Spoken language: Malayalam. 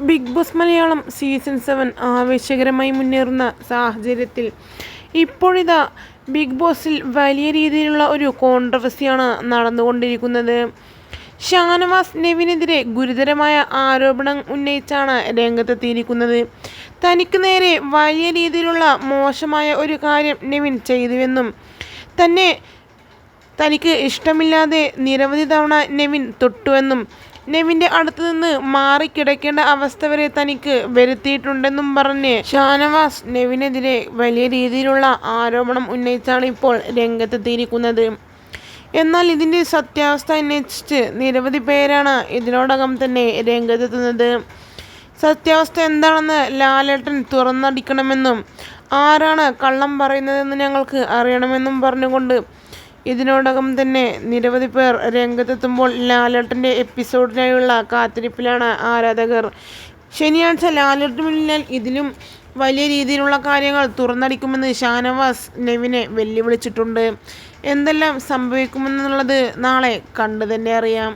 Bigg Boss Malayalam season seven ആവേശകരമായി മുന്നേറുന്ന സാഹചര്യത്തിൽ ഇപ്പോഴിതാ ബിഗ് ബോസിൽ വലിയ രീതിയിലുള്ള ഒരു കോൺട്രവേഴ്സിയാണ് നടന്നുകൊണ്ടിരിക്കുന്നത്. ഷാനവാസ് നെവിനെതിരെ ഗുരുതരമായ ആരോപണം ഉന്നയിച്ചാണ് രംഗത്തെത്തിയിരിക്കുന്നത്. തനിക്ക് നേരെ വലിയ രീതിയിലുള്ള മോശമായ ഒരു കാര്യം നെവിൻ ചെയ്തുവെന്നും തന്നെ തനിക്ക് ഇഷ്ടമില്ലാതെ നിരവധി തവണ നെവിൻ തൊട്ടുവെന്നും നെവിന്റെ അടുത്തു നിന്ന് മാറിക്കിടക്കേണ്ട അവസ്ഥ വരെ തനിക്ക് വരുത്തിയിട്ടുണ്ടെന്നും പറഞ്ഞ് ഷാനവാസ് നെവിനെതിരെ വലിയ രീതിയിലുള്ള ആരോപണം ഉന്നയിച്ചാണ് ഇപ്പോൾ രംഗത്തെത്തിയിരിക്കുന്നത്. എന്നാൽ ഇതിന്റെ സത്യാവസ്ഥ അന്വേഷിച്ച് നിരവധി പേരാണ് ഇതിനോടകം തന്നെ രംഗത്തെത്തുന്നത്. സത്യാവസ്ഥ എന്താണെന്ന് ലാലേട്ടൻ തുറന്നടിക്കണമെന്നും ആരാണ് കള്ളം പറയുന്നതെന്ന് ഞങ്ങൾക്ക് അറിയണമെന്നും പറഞ്ഞുകൊണ്ട് ഇതിനോടകം തന്നെ നിരവധി പേർ രംഗത്തെത്തുമ്പോൾ ലാലേട്ടന്റെ എപ്പിസോഡിനായുള്ള കാത്തിരിപ്പിലാണ് ആരാധകർ. ശനിയാഴ്ച ലാലേട്ടന് മുന്നിൽ ഇതിലും വലിയ രീതിയിലുള്ള കാര്യങ്ങൾ തുറന്നടിക്കുമെന്ന് ഷാനവാസ് നെവിനെ വെല്ലുവിളിച്ചിട്ടുണ്ട്. എന്തെല്ലാം സംഭവിക്കുമെന്നുള്ളത് നാളെ കണ്ടു തന്നെ അറിയാം.